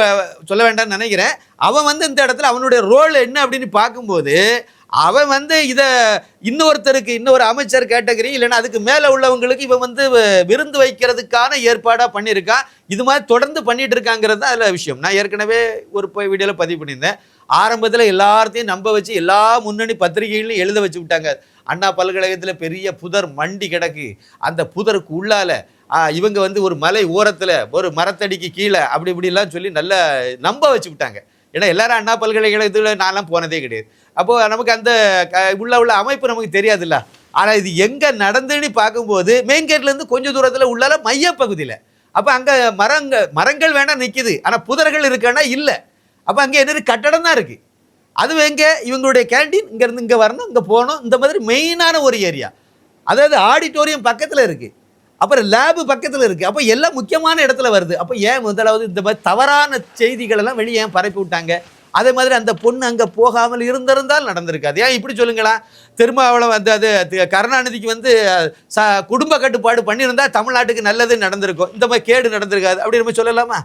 சொல்ல வேண்டாம்னு நினைக்கிறேன். அவன் வந்து இந்த இடத்துல அவனுடைய ரோல் என்ன அப்படின்னு பார்க்கும்போது அவன் வந்து இதை இன்னொருத்தருக்கு இன்னொரு அமைச்சர் கேட்டகரி இல்லைன்னா அதுக்கு மேலே உள்ளவங்களுக்கு இவன் வந்து விருந்து வைக்கிறதுக்கான ஏற்பாடாக பண்ணியிருக்கான். இது மாதிரி தொடர்ந்து பண்ணிட்டு இருக்காங்கிறது தான் அதில் விஷயம். நான் ஏற்கனவே ஒரு வீடியோவில் பதிவு பண்ணியிருந்தேன். ஆரம்பத்தில் எல்லாத்தையும் நம்ப வச்சு எல்லா முன்னணி பத்திரிகைகளையும் எழுத வச்சு விட்டாங்க. அண்ணா பல்கலைக்கழகத்தில் பெரிய புதர் மண்டி கிடக்கு. அந்த புதருக்கு உள்ளால் இவங்க வந்து ஒரு மலை ஓரத்தில் ஒரு மரத்தடிக்கு கீழே அப்படி இப்படிலாம் சொல்லி நல்லா நம்ப வச்சு விட்டாங்க. ஏன்னா எல்லாரும் அண்ணா பல்கலைக்கழகத்தில் நான்லாம் போனதே கிடையாது. அப்போது நமக்கு அந்த க- உள்ள உள்ள அமைப்பு நமக்கு தெரியாதுல்ல. ஆனால் இது எங்கே நடந்துன்னு பார்க்கும்போது மெயின் கேட்லேருந்து கொஞ்சம் தூரத்தில் உள்ளால மையப்பகுதியில். அப்போ அங்கே மரங்க மரங்கள் வேணால் நிற்கிது ஆனால் புதர்கள் இருக்கானா இல்லை. அப்போ அங்கே என்ன கட்டடம் தான் இருக்குது அது எங்கே? இவங்களுடைய கேண்டீன் இங்கேருந்து இங்கே வரணும் இங்கே போகணும் இந்த மாதிரி மெயினான ஒரு ஏரியா அதாவது ஆடிட்டோரியம் பக்கத்தில் இருக்குது அப்புறம் லேபு பக்கத்தில் இருக்குது அப்போ எல்லாம் முக்கியமான இடத்துல வருது. அப்போ ஏன் முதலாவது இந்த மாதிரி தவறான செய்திகளெல்லாம் வெளியே ஏன் பரப்பி விட்டாங்க? அதே மாதிரி அந்த பொண்ணு அங்கே போகாமல் இருந்திருந்தால் நடந்திருக்காது. ஏன் இப்படி சொல்லுங்களா திருமாவளம் வந்து அது கருணாநிதிக்கு வந்து ச குடும்ப கட்டுப்பாடு பண்ணியிருந்தால் தமிழ்நாட்டுக்கு நல்லது நடந்திருக்கும். இந்த மாதிரி கேடு நடந்திருக்காது. அப்படி நம்ம சொல்லலாமா?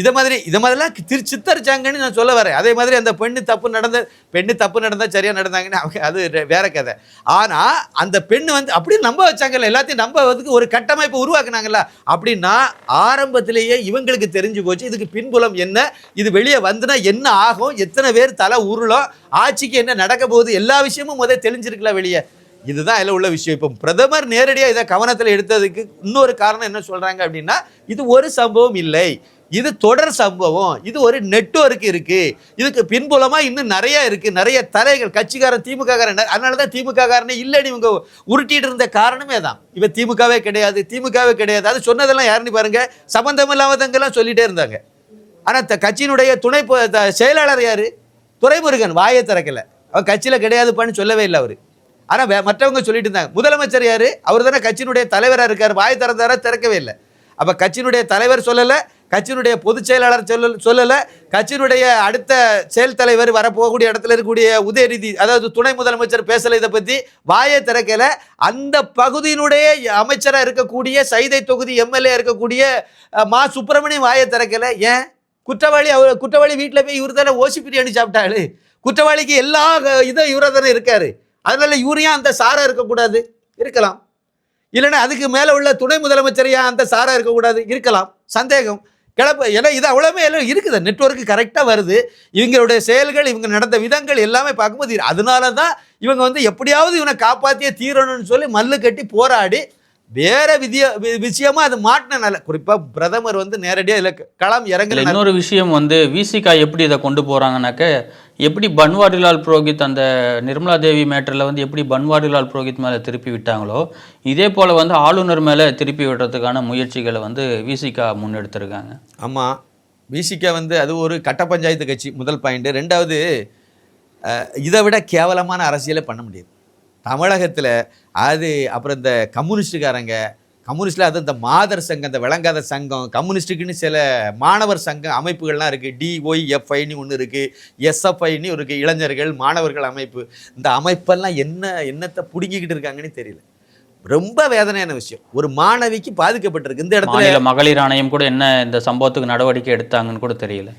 இதை மாதிரி இதை மாதிரிலாம் திரு சித்தரிச்சாங்கன்னு நான் சொல்ல வரேன். அதே மாதிரி அந்த பெண்ணு தப்பு நடந்த பெண்ணு தப்பு நடந்தால் சரியாக நடந்தாங்கன்னு அவங்க அது வேற கதை. ஆனால் அந்த பெண்ணு வந்து அப்படியே நம்ப வச்சாங்கல்ல எல்லாத்தையும் நம்ப வந்து ஒரு கட்டமைப்பு உருவாக்குனாங்கல்ல அப்படின்னா ஆரம்பத்திலேயே இவங்களுக்கு தெரிஞ்சு போச்சு இதுக்கு பின்புலம் என்ன இது வெளியே வந்துனா என்ன ஆகும் எத்தனை பேர் தலை உருளும் ஆட்சிக்கு என்ன நடக்க போகுது எல்லா விஷயமும் முதல் தெளிஞ்சிருக்கல வெளியே. இதுதான் அதில் உள்ள விஷயம். இப்போ பிரதமர் நேரடியாக இதை கவனத்தில் எடுத்ததுக்கு இன்னொரு காரணம் என்ன சொல்கிறாங்க அப்படின்னா இது ஒரு சம்பவம் இல்லை. இது தொடர் சம்பவம் இது ஒரு நெட்வொர்க் இருக்கு. இதுக்கு பின்புலமா இன்னும் நிறைய இருக்கு. நிறைய தலைகள் கட்சிக்காரன் திமுககாரன் அதனால தான் திமுககாரனே இல்லைன்னு இவங்க உருட்டிட்டு இருந்த காரணமே தான் இவன் திமுகவே கிடையாது திமுகவே கிடையாது. அது சொன்னதெல்லாம் யாருன்னு பாருங்க சம்பந்தம் இல்லாதவங்கெல்லாம் சொல்லிட்டே இருந்தாங்க. ஆனால் த கட்சியினுடைய துணை த- செயலாளர் யார்? துரைமுருகன் வாயை திறக்கலை. அவர் கட்சியில் கிடையாதுப்பான்னு சொல்லவே இல்லை அவர். ஆனால் மற்றவங்க சொல்லிட்டு இருந்தாங்க. முதலமைச்சர் யார்? அவர் தானே கட்சியினுடைய தலைவராக இருக்கார். வாய் திறந்தாரா திறக்கவே இல்லை. அப்போ கட்சியினுடைய தலைவர் சொல்லலை கட்சியினுடைய பொதுச் செயலாளர் சொல்ல சொல்லலை. கட்சியினுடைய அடுத்த செயல் தலைவர் வரப்போகக்கூடிய இடத்துல இருக்கக்கூடிய உதயநிதி அதாவது துணை முதலமைச்சர் பேசலை இதை பற்றி வாயை திறக்கல. அந்த பகுதியினுடைய அமைச்சராக இருக்கக்கூடிய சைதை தொகுதி எம்எல்ஏ இருக்கக்கூடிய மா சுப்பிரமணியம் வாயை திறக்கல. ஏன்? குற்றவாளி அவர் குற்றவாளி வீட்டில் போய் இவர் தானே ஓசி பிரியாணி சாப்பிட்டாரு. குற்றவாளிக்கு எல்லா அஹ், இதும் இவராக தானே இருக்காரு. அதனால இவரையும் அந்த சாராக இருக்கக்கூடாது. இருக்கலாம். இல்லைன்னா அதுக்கு மேலே உள்ள துணை முதலமைச்சர் ஏன் அந்த சாராக இருக்கக்கூடாது. இருக்கலாம். சந்தேகம். கிளப்பு ஏன்னா இது அவ்வளோமே எல்லாம் இருக்குது. நெட்வொர்க்கு கரெக்டாக வருது. இவங்களுடைய செயல்கள் இவங்க நடந்த விதங்கள் எல்லாமே பார்க்கும்போது அதனால தான் இவங்க வந்து எப்படியாவது இவனை காப்பாற்றியே தீரணும்னு சொல்லி மல்லு கட்டி போராடி வேற விதிய விஷயமா அது மாட்டினால குறிப்பாக பிரதமர் வந்து நேரடியாக இதில் களம் இறங்கல இன்னொரு விஷயம் வந்து விசிகா எப்படி இதை கொண்டு போறாங்கனாக்க எப்படி பன்வாரிலால் புரோஹித் அந்த நிர்மலா தேவி மேட்டரில் வந்து எப்படி பன்வாரிலால் புரோஹித் மேலே திருப்பி விட்டாங்களோ இதே போல வந்து ஆளுநர் மேலே திருப்பி விடுறதுக்கான முயற்சிகளை வந்து விசிகா முன்னெடுத்திருக்காங்க. ஆமாம் விசிக வந்து அது ஒரு கட்ட பஞ்சாயத்து கட்சி முதல் பாயிண்ட். ரெண்டாவது இதை விட கேவலமான அரசியலை பண்ண முடியாது. தமிழகத்தில் அது அப்புறம் இந்த கம்யூனிஸ்டுக்காரங்க கம்யூனிஸ்டில் அது இந்த மாதர் சங்கம் இந்த விளங்காத சங்கம் கம்யூனிஸ்ட்டுக்குன்னு சில மாணவர் சங்கம் அமைப்புகள்லாம் இருக்குது டிஒய்எஃப்ஐன்னு ஒன்று இருக்குது எஸ்எஃப்ஐன்னு இருக்குது இளைஞர்கள் மாணவர்கள் அமைப்பு. இந்த அமைப்பெல்லாம் என்ன என்னத்தை பிடுங்கிக்கிட்டு இருக்காங்கன்னு தெரியல. ரொம்ப வேதனையான விஷயம். ஒரு மாணவிக்கு பாதிக்கப்பட்டிருக்கு. இந்த இடத்துல மகளிர் ஆணையம் கூட என்ன இந்த சம்பவத்துக்கு நடவடிக்கை எடுத்தாங்கன்னு கூட தெரியல.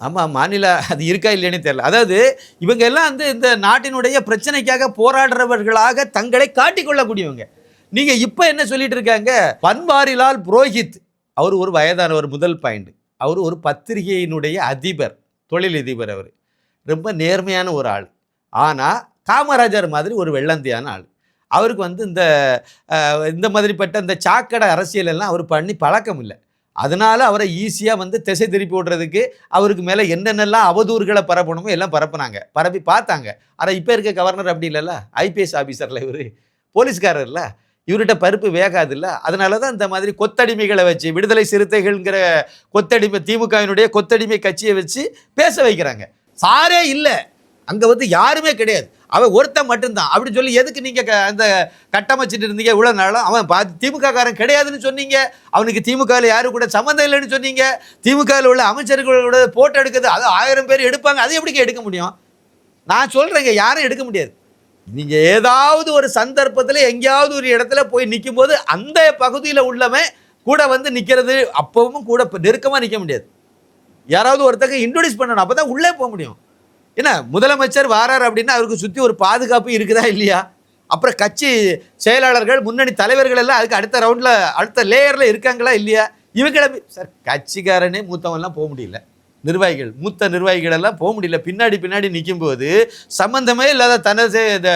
ஆமாம் மாநில அது இருக்கா இல்லைன்னு தெரியல. அதாவது இவங்க எல்லாம் வந்து இந்த நாட்டினுடைய பிரச்சனைக்காக போராடுறவர்களாக தங்களை காட்டிக்கொள்ளக்கூடியவங்க நீங்கள் இப்போ என்ன சொல்லிட்டு இருக்காங்க? பன்வாரிலால் புரோஹித் அவர் ஒரு வயதானவர் முதல் பாயிண்ட் அவர் ஒரு பத்திரிகையினுடைய அதிபர் தொழிலதிபர் அவர். ரொம்ப நேர்மையான ஒரு ஆள். ஆனால் காமராஜர் மாதிரி ஒரு வெள்ளந்தியான ஆள். அவருக்கு வந்து இந்த இந்த மாதிரிப்பட்ட இந்த சாக்கடை அரசியலெல்லாம் அவர் பண்ணி பழக்கம் இல்லை அதனால அவரை ஈஸியாக வந்து திசை திருப்பி விடுறதுக்கு அவருக்கு மேலே என்னென்னலாம் அவதூறுகளை பரப்பணுமோ எல்லாம் பரப்புனாங்க. பரப்பி பார்த்தாங்க. ஆனால் இப்போ இருக்க கவர்னர் அப்படி இல்லைல்ல? ஐபிஎஸ் ஆஃபீஸரில் இவர். போலீஸ்காரர்ல. இவர்கிட்ட பருப்பு வேகாதுல்ல. அதனால தான் இந்த மாதிரி கொத்தடிமைகளை வச்சு விடுதலை சிறுத்தைகள்ங்கிற கொத்தடிமை திமுகவினுடைய கொத்தடிமை கட்சியை வச்சு பேச வைக்கிறாங்க. சாரே இல்லை. அங்கே வந்து யாருமே கிடையாது. அவன் ஒருத்தன் மட்டும்தான். அப்படின்னு சொல்லி எதுக்கு நீங்கள் அந்த கட்டமைச்சிட்டு இருந்தீங்க? இவ்வளோ நாளும் அவன் பா திமுககாரன் கிடையாதுன்னு சொன்னீங்க. அவனுக்கு திமுகவில் யாரும் கூட சம்மந்தம் இல்லைன்னு சொன்னீங்க. திமுகவில் உள்ள அமைச்சர்களோட போட்டோ எடுக்கிறது அது ஆயிரம் பேர் எடுப்பாங்க. அது எப்படிங்க எடுக்க முடியும்? நான் சொல்கிறேங்க யாரும் எடுக்க முடியாது. நீங்கள் ஏதாவது ஒரு சந்தர்ப்பத்தில் எங்கேயாவது ஒரு இடத்துல போய் நிக்கும்போது அந்த பகுதியில் உள்ளவன் கூட வந்து நிற்கிறது அப்பவும் கூட நெருக்கமாக நிற்க முடியாது. யாராவது ஒருத்தங்க இன்ட்ரோடியூஸ் பண்ணணும் அப்போ தான் உள்ளே போக முடியும். என்ன முதலமைச்சர் வாரார் அப்படின்னா அவருக்கு சுற்றி ஒரு பாதுகாப்பு இருக்குதா இல்லையா? அப்புறம் கட்சி செயலாளர்கள் முன்னணி தலைவர்கள் எல்லாம் அதுக்கு அடுத்த ரவுண்டில் அடுத்த லேயரில் இருக்காங்களா இல்லையா? இவங்கள சார் கட்சிக்காரனே மூத்தவன்லாம் போக முடியல. நிர்வாகிகள் மூத்த நிர்வாகிகள் எல்லாம் போக முடியல. பின்னாடி பின்னாடி நிற்கும்போது சம்மந்தமே இல்லாத தனசே இந்த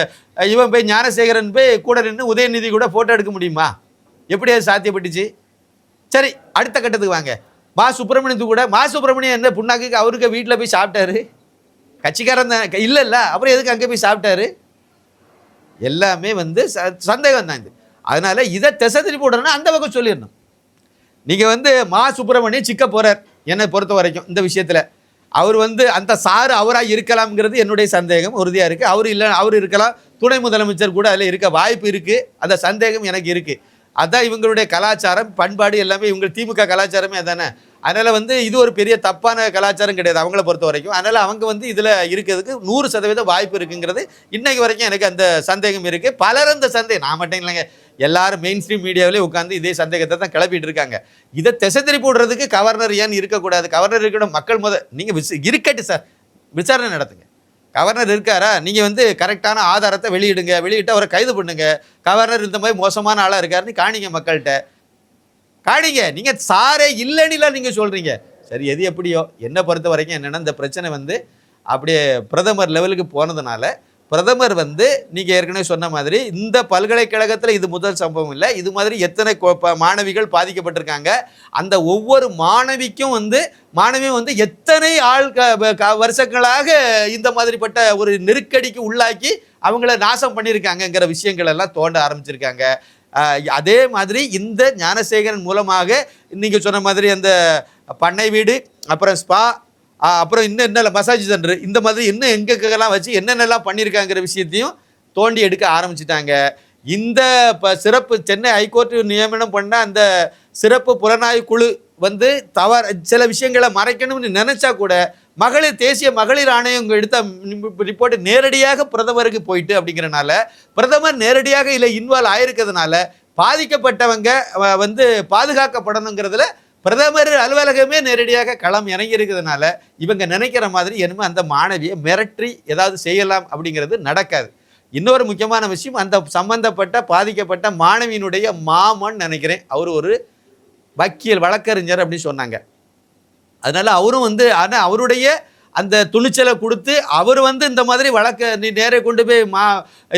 இவன் போய் ஞானசேகரன் போய் கூட நின்று உதயநிதி கூட ஃபோட்டோ எடுக்க முடியுமா? எப்படி அது சாத்தியப்பட்டுச்சு? சரி அடுத்த கட்டத்துக்கு வாங்க. மா சுப்பிரமணியத்து கூட மா சுப்பிரமணியம் என்ன புண்ணாக்கு அவருக்கு வீட்டில் போய் சாப்பிட்டாரு? கட்சிக்காரன் தான். இல்லை இல்லை அப்புறம் எதுக்கு அங்கே போய் சாப்பிட்டாரு? எல்லாமே வந்து ச- சந்தேகம் தான் இது. அதனால் இதை திசை திருப்பி விடணும்னா அந்த பக்கம் சொல்லிடணும். நீங்கள் வந்து மா சுப்பிரமணியம் சிக்க போகிறார் என்னை பொறுத்த வரைக்கும் இந்த விஷயத்தில். அவர் வந்து அந்த சாரு அவராக இருக்கலாம்ங்கிறது என்னுடைய சந்தேகம் உறுதியாக இருக்குது அவர் இல்லை அவர் இருக்கலாம். துணை முதலமைச்சர் கூட அதில் இருக்க வாய்ப்பு இருக்குது அந்த சந்தேகம் எனக்கு இருக்குது அதான் இவங்களுடைய கலாச்சாரம் பண்பாடு எல்லாமே இவங்க திமுக கலாச்சாரமே அதானே? அதனால் வந்து இது ஒரு பெரிய தப்பான கலாச்சாரம் கிடையாது அவங்கள பொறுத்த வரைக்கும். அதனால் அவங்க வந்து இதில் இருக்கிறதுக்கு நூறு சதவீதம் வாய்ப்பு இருக்குங்கிறது இன்றைக்கு வரைக்கும் எனக்கு அந்த சந்தேகம் இருக்குது பலர் அந்த சந்தேகம் நான் மட்டும் இல்லைங்க. எல்லாரும் மெயின் ஸ்ட்ரீம் மீடியாவிலே உட்காந்து இதே சந்தேகத்தை தான் கிளப்பிட்டு இருக்காங்க. இதை திசை திருப்பி விடுறதுக்கு கவர்னர் ஏன் இருக்கக்கூடாது? கவர்னர் இருக்கணும். மக்கள் முத நீங்கள் விச இருக்கட்டு சார் விசாரணை நடத்துங்க. கவர்னர் இருக்காரா? நீங்கள் வந்து கரெக்டான ஆதாரத்தை வெளியிடுங்க. வெளியிட்டு அவரை கைது பண்ணுங்க. கவர்னர் இந்த மாதிரி மோசமான ஆளாக இருக்காருன்னு காணிங்க மக்கள்கிட்ட. காணிங்க நீங்கள் சாரே இல்லைன்னுலாம் நீங்கள் சொல்கிறீங்க சரி எது எப்படியோ என்னை பொறுத்த வரைக்கும் என்னென்னா இந்த பிரச்சனை வந்து அப்படியே பிரதமர் லெவலுக்கு போனதுனால பிரதமர் வந்து நீங்கள் ஏற்கனவே சொன்ன மாதிரி இந்த பல்கலைக்கழகத்தில் இது முதல் சம்பவம் இல்லை இது மாதிரி எத்தனை ப- மாணவிகள் பாதிக்கப்பட்டிருக்காங்க. அந்த ஒவ்வொரு மாணவிக்கும் வந்து மாணவியும் வந்து எத்தனை ஆள் க வருஷங்களாக இந்த மாதிரிப்பட்ட ஒரு நெருக்கடிக்கு உள்ளாக்கி அவங்கள நாசம் பண்ணியிருக்காங்கங்கிற விஷயங்கள் எல்லாம் தோண்ட ஆரம்பிச்சிருக்காங்க. அதே மாதிரி இந்த ஞானசேகரன் மூலமாக நீங்கள் சொன்ன மாதிரி அந்த பண்ணை வீடு அப்புறம் ஸ்பா அப்புறம் இன்னும் என்ன மசாஜ் சென்டர் இந்த மாதிரி இன்னும் எங்கெங்கெல்லாம் வச்சு என்னென்னலாம் பண்ணியிருக்காங்கிற விஷயத்தையும் தோண்டி எடுக்க ஆரம்பிச்சிட்டாங்க. இந்த ப சிறப்பு சென்னை ஹைகோர்ட் நியமனம் பண்ண அந்த சிறப்பு புலனாய்வு குழு வந்து தவறு சில விஷயங்களை மறைக்கணும்னு நினச்சா கூட மகளிர் தேசிய மகளிர் ஆணையம் எடுத்த ரிப்போர்ட் நேரடியாக பிரதமருக்கு போயிட்டு அப்படிங்கிறனால பிரதமர் நேரடியாக இல்லை இன்வால்வ் ஆயிருக்கிறதுனால பாதிக்கப்பட்டவங்க வந்து பாதுகாக்கப்படணுங்கிறதுல பிரதமர் அலுவலகமே நேரடியாக களம் இறங்கி இருக்கிறதுனால இவங்க நினைக்கிற மாதிரி என்னமோ அந்த மாணவியை மிரட்டி ஏதாவது செய்யலாம் அப்படிங்கிறது நடக்காது. இன்னொரு முக்கியமான விஷயம் அந்த சம்பந்தப்பட்ட பாதிக்கப்பட்ட மாணவியினுடைய மாமன் நினைக்கிறேன். அவர் ஒரு வக்கீல் வழக்கறிஞர் அப்படின்னு சொன்னாங்க. அதனால் அவரும் வந்து ஆனால் அவருடைய அந்த துணிச்சலை கொடுத்து அவர் வந்து இந்த மாதிரி வழக்க நீ நேரே கொண்டு போய் மா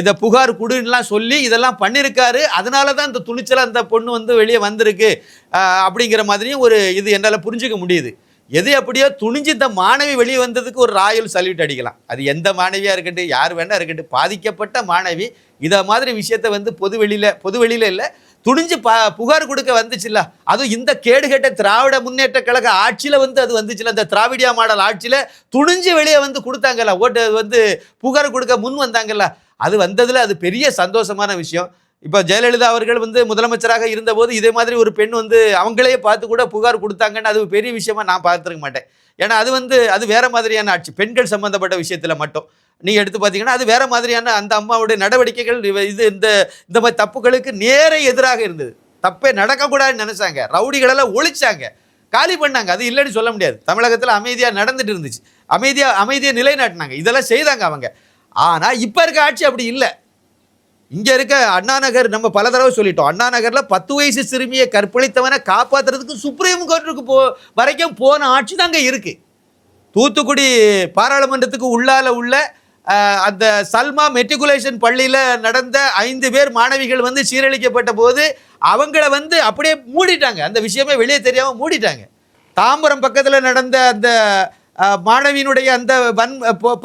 இந்த புகார் கொடுன்னுலாம் சொல்லி இதெல்லாம் பண்ணியிருக்காரு அதனால தான் இந்த துணிச்சலை அந்த பொண்ணு வந்து வெளியே வந்திருக்கு. அப்படிங்கிற மாதிரியும் ஒரு இது என்னால் புரிஞ்சுக்க முடியுது. எது எப்படியோ துணிஞ்சு இந்த மாணவி வெளியே வந்ததுக்கு ஒரு ராயல் சல்யூட் அடிக்கலாம். அது எந்த மாணவியாக இருக்கட்டும் யார் வேணா இருக்கட்டும் பாதிக்கப்பட்ட மாணவி. இதை மாதிரி விஷயத்தை வந்து பொது வெளியில் பொது வெளியில் இல்லை. துணிஞ்சு ப புகார் கொடுக்க வந்துச்சுல்ல? அதுவும் இந்த கேடுகெட்ட திராவிட முன்னேற்ற கழக ஆட்சியில் வந்து அது வந்துச்சுல இந்த திராவிடியா மாடல் ஆட்சியில் துணிஞ்சு வெளியே வந்து கொடுத்தாங்கல்ல? ஓட்டு வந்து புகார் கொடுக்க முன் வந்தாங்கல்ல? அது வந்ததில் அது பெரிய சந்தோஷமான விஷயம். இப்போ ஜெயலலிதா அவர்கள் வந்து முதலமைச்சராக இருந்தபோது இதே மாதிரி ஒரு பெண் வந்து அவங்களே பார்த்து கூட புகார் கொடுத்தாங்கன்னு அது பெரிய விஷயமா நான் பார்த்துருக்க மாட்டேன். ஏன்னா அது வந்து அது வேற மாதிரியான ஆட்சி. பெண்கள் சம்மந்தப்பட்ட விஷயத்தில் மட்டும். நீங்கள் எடுத்து பார்த்தீங்கன்னா அது வேற மாதிரியான அந்த அம்மாவுடைய நடவடிக்கைகள் இது இந்த இந்த மாதிரி தப்புகளுக்கு நேர எதிராக இருந்தது. தப்பே நடக்கக்கூடாதுன்னு நினைச்சாங்க. ரவுடிகளெல்லாம் ஒழிச்சாங்க. காலி பண்ணாங்க. அது இல்லைன்னு சொல்ல முடியாது. தமிழகத்தில் அமைதியாக நடந்துட்டு இருந்துச்சு. அமைதியாக அமைதியை நிலைநாட்டினாங்க. இதெல்லாம் செய்தாங்க அவங்க. ஆனால் இப்போ இருக்க ஆட்சி அப்படி இல்லை. இங்கே இருக்க அண்ணா நகர் நம்ம பல தடவை சொல்லிட்டோம். அண்ணா நகரில் பத்து வயசு சிறுமியை கற்பழித்தவனை காப்பாற்றுறதுக்கு சுப்ரீம் கோர்ட்டுக்கு போ வரைக்கும் போன ஆட்சி தாங்க இருக்குது தூத்துக்குடி பாராளுமன்றத்துக்கு உள்ளால உள்ள அந்த சல்மா மெட்ரிகுலேஷன் பள்ளியில் நடந்த ஐந்து பேர் மாணவிகள் வந்து சீரழிக்கப்பட்ட போது அவங்கள வந்து அப்படியே மூடிட்டாங்க. அந்த விஷயமே வெளியே தெரியாமல் மூடிட்டாங்க. தாம்பரம் பக்கத்தில் நடந்த அந்த மாணவியினுடைய அந்த வன்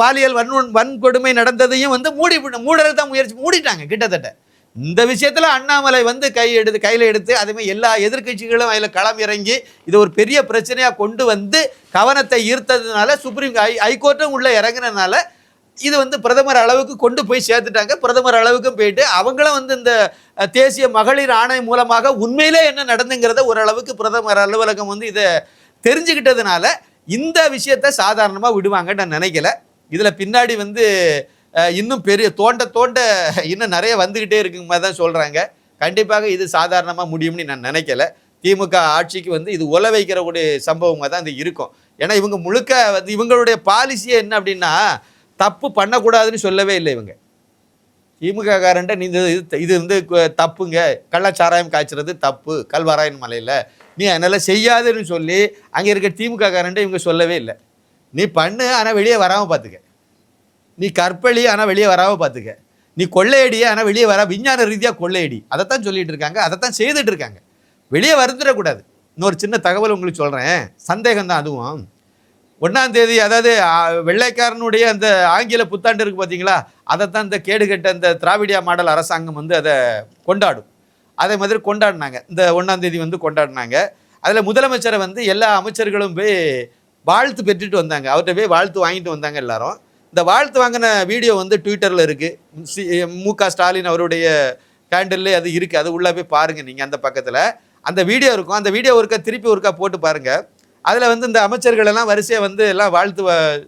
பாலியல் வன் வன்கொடுமை நடந்ததையும் வந்து மூடி மூடுறது தான் முயற்சி மூடிட்டாங்க கிட்டத்தட்ட. இந்த விஷயத்தில் அண்ணாமலை வந்து கை எடுத்து கையில் எடுத்து அதுமாதிரி எல்லா எதிர்க்கட்சிகளும் அதில் களம் இறங்கி இது ஒரு பெரிய பிரச்சனையாக கொண்டு வந்து கவனத்தை ஈர்த்ததுனால சுப்ரீம் ஹை ஹைகோர்ட்டும் உள்ளே இறங்கினதுனால இது வந்து பிரதமர் அளவுக்கு கொண்டு போய் சேர்த்துட்டாங்க. பிரதமர் அளவுக்கும் போயிட்டு அவங்களும் வந்து இந்த தேசிய மகளிர் ஆணையம் மூலமாக உண்மையிலே என்ன நடந்துங்கிறத ஓரளவுக்கு பிரதமர் அலுவலகம் வந்து இதை தெரிஞ்சுக்கிட்டதுனால இந்த விஷயத்தை சாதாரணமாக விடுவாங்கன்னு நான் நினைக்கல. இதில் பின்னாடி வந்து இன்னும் பெரிய தோண்ட தோண்ட இன்னும் நிறைய வந்துக்கிட்டே இருக்குங்க மாதிரி தான் சொல்கிறாங்க கண்டிப்பாக இது சாதாரணமாக முடியும்னு நான் நினைக்கல. திமுக ஆட்சிக்கு வந்து இது உல வைக்கிற ஒரு சம்பவமாக தான் இது இருக்கும். ஏன்னா இவங்க முழுக்க வந்து இவங்களுடைய பாலிசியே என்ன அப்படின்னா தப்பு பண்ணக்கூடாதுன்னு சொல்லவே இல்லை இவங்க. திமுக காரன்ட்ட நீ இது இது- இது வந்து தப்புங்க. கள்ளச்சாராயம் காய்ச்சறது தப்பு. கல்வராயன் மலையில். நீ அதனால் செய்யாதுன்னு சொல்லி அங்கே இருக்க திமுக காரன்ட்ட இவங்க சொல்லவே இல்லை. நீ பண்ணு ஆனால் வெளியே வராமல் பார்த்துக்க நீ கற்பழி ஆனால் வெளியே வராமல் பார்த்துக்க நீ கொள்ளையடி ஆனால் வெளியே வர விஞ்ஞான ரீதியாக கொள்ளையடி. அதைத்தான் சொல்லிட்டு இருக்காங்க. அதைத்தான் செய்துட்டு இருக்காங்க. வெளியே வருந்துடக்கூடாது. இன்னொரு சின்ன தகவல் உங்களுக்கு சொல்கிறேன் சந்தேகம் தான் அதுவும். ஒன்றாம் தேதி அதாவது வெள்ளைக்காரனுடைய அந்த ஆங்கில புத்தாண்டு இருக்குது பார்த்தீங்களா அதைத்தான் இந்த கேடுகட்ட இந்த திராவிடியா மாடல் அரசாங்கம் வந்து அதை கொண்டாடும். அதே மாதிரி கொண்டாடினாங்க. இந்த ஒன்றாம் தேதி வந்து கொண்டாடினாங்க. அதில் முதலமைச்சரை வந்து எல்லா அமைச்சர்களும் போய் வாழ்த்து பெற்றுட்டு வந்தாங்க. அவர்கிட்ட போய் வாழ்த்து வாங்கிட்டு வந்தாங்க எல்லாரும். இந்த வாழ்த்து வாங்கின வீடியோ வந்து ட்விட்டரில் இருக்குது மு க ஸ்டாலின் அவருடைய கேண்டல்லே அது இருக்குது அது உள்ளே போய் பாருங்கள் நீங்கள் அந்த பக்கத்தில். அந்த வீடியோ இருக்கும். அந்த வீடியோ ஒருக்கா திருப்பி ஒருக்கா போட்டு பாருங்கள் அதில் வந்து இந்த அமைச்சர்கள் எல்லாம் வரிசையாக வந்து எல்லாம் வாழ்த்து வ-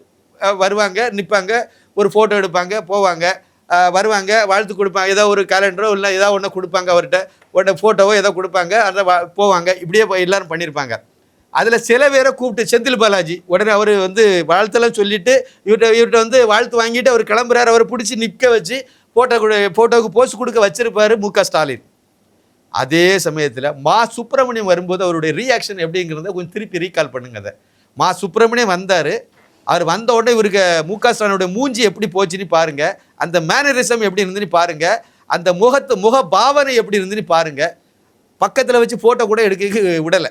வருவாங்க நிற்பாங்க ஒரு ஃபோட்டோ எடுப்பாங்க போவாங்க வருவாங்க வாழ்த்து கொடுப்பாங்க ஏதோ ஒரு கேலண்டரோ இல்லை ஏதோ ஒன்று கொடுப்பாங்க அவர்கிட்ட உடனே ஃபோட்டோவோ ஏதோ கொடுப்பாங்க அதை போவாங்க இப்படியே போய் எல்லாரும் பண்ணியிருப்பாங்க அதில் சில பேரை கூப்பிட்டு செந்தில் பாலாஜி உடனே அவர் வந்து வாழ்த்தெல்லாம் சொல்லிட்டு இவர்கிட்ட இவர்கிட்ட வந்து வாழ்த்து வாங்கிட்டு அவர் கிளம்புறாரு அவரை பிடிச்சி நிற்க வச்சு ஃபோட்டோ கொடு ஃபோட்டோவுக்கு போஸ்ட் கொடுக்க வச்சிருப்பாரு மு க ஸ்டாலின். அதே சமயத்தில் மா சுப்பிரமணியம் வரும்போது அவருடைய ரியாக்ஷன் எப்படிங்கிறத கொஞ்சம் திருப்பி ரீகால் பண்ணுங்க அதை. மா சுப்பிரமணியம் வந்தார். அவர் வந்த உடனே இவருக்கு மு க ஸ்டாலினுடைய மூஞ்சி எப்படி போச்சுன்னு பாருங்கள் அந்த மேனரிசம் எப்படி இருந்துன்னு பாருங்கள் அந்த முகத்து முக பாவனை எப்படி இருந்துன்னு பாருங்கள் பக்கத்தில் வச்சு ஃபோட்டோ கூட எடுக்க விடலை.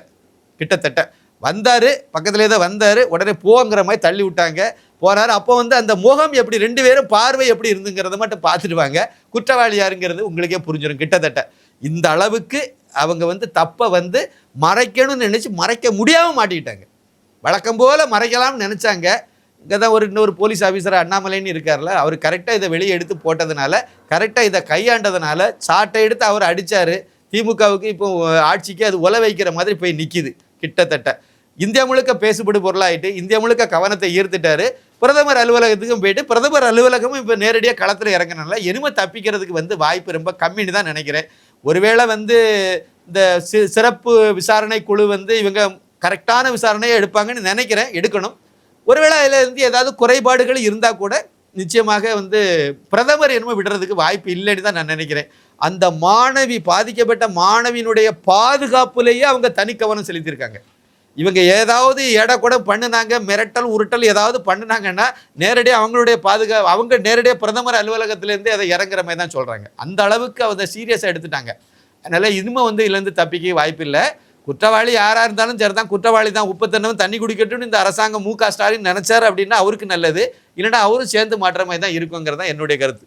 கிட்டத்தட்ட. வந்தார் பக்கத்துலேயே தான் வந்தார் உடனே போங்கிற மாதிரி தள்ளி விட்டாங்க. போனார் அப்போ வந்து அந்த முகம் எப்படி ரெண்டு பேரும் பார்வை எப்படி இருந்துங்கிறத மட்டும் பார்த்துடுவாங்க குற்றவாளி யாருங்கிறது உங்களுக்கே புரிஞ்சிடும் கிட்டத்தட்ட. இந்த அளவுக்கு அவங்க வந்து தப்பை வந்து மறைக்கணும்னு நினச்சி மறைக்க முடியாமல் மாட்டிக்கிட்டாங்க. வழக்கம் போல் மறைக்கலாம்னு நினச்சாங்க. இங்கே தான் ஒரு இன்னொரு போலீஸ் ஆஃபீஸர் அண்ணாமலைன்னு இருக்கார்ல அவர் கரெக்டாக இதை வெளியே எடுத்து போட்டதுனால கரெக்டாக இதை கையாண்டதுனால சாட்டை எடுத்து அவர் அடித்தார் திமுகவுக்கு இப்போ ஆட்சிக்கு அது உல வைக்கிற மாதிரி போய் நிற்கிது கிட்டத்தட்ட. இந்தியா முழுக்க பேசுபடு பொருளாயிட்டு இந்தியா முழுக்க கவனத்தை ஈர்த்துட்டாரு. பிரதமர் அலுவலகத்துக்கும் போயிட்டு பிரதமர் அலுவலகமும் இப்போ நேரடியாக களத்தில் இறங்கினால இனிமே தப்பிக்கிறதுக்கு வந்து வாய்ப்பு ரொம்ப கம்மின்னு தான் நினைக்கிறேன். ஒருவேளை வந்து இந்த சி சிறப்பு விசாரணை குழு வந்து இவங்க கரெக்டான விசாரணையை எடுப்பாங்கன்னு நினைக்கிறேன் எடுக்கணும். ஒருவேளை அதில் இருந்து ஏதாவது குறைபாடுகள் இருந்தால் கூட நிச்சயமாக வந்து பிரதமர் என்னமோ விடுறதுக்கு வாய்ப்பு இல்லைன்னு தான் நான் நினைக்கிறேன். அந்த மாணவி பாதிக்கப்பட்ட மாணவியினுடைய பாதுகாப்புலேயே அவங்க தனி கவனம் செலுத்தியிருக்காங்க. இவங்க ஏதாவது எடை கூட பண்ணினாங்க மிரட்டல் உருட்டல் ஏதாவது பண்ணினாங்கன்னா நேரடியாக அவங்களுடைய பாதுகா அவங்க நேரடியாக பிரதமர் அலுவலகத்திலேருந்து அதை இறங்குற மாதிரி தான் சொல்கிறாங்க அந்த அளவுக்கு அவங்க சீரியஸாக எடுத்துட்டாங்க. அதனால் இனிமே வந்து இதுலேருந்து தப்பிக்க வாய்ப்பு இல்லை. குற்றவாளி யாராக இருந்தாலும் சரி தான் குற்றவாளி தான். உப்பு தண்ணவும் தண்ணி குடிக்கட்டும்னு இந்த அரசாங்கம் மு க ஸ்டாலின் நினச்சார் அப்படின்னா அவருக்கு நல்லது. இல்லைன்னா அவரும் சேர்ந்து மாற்ற மாதிரி தான் இருக்குங்கிறது தான் என்னுடைய கருத்து.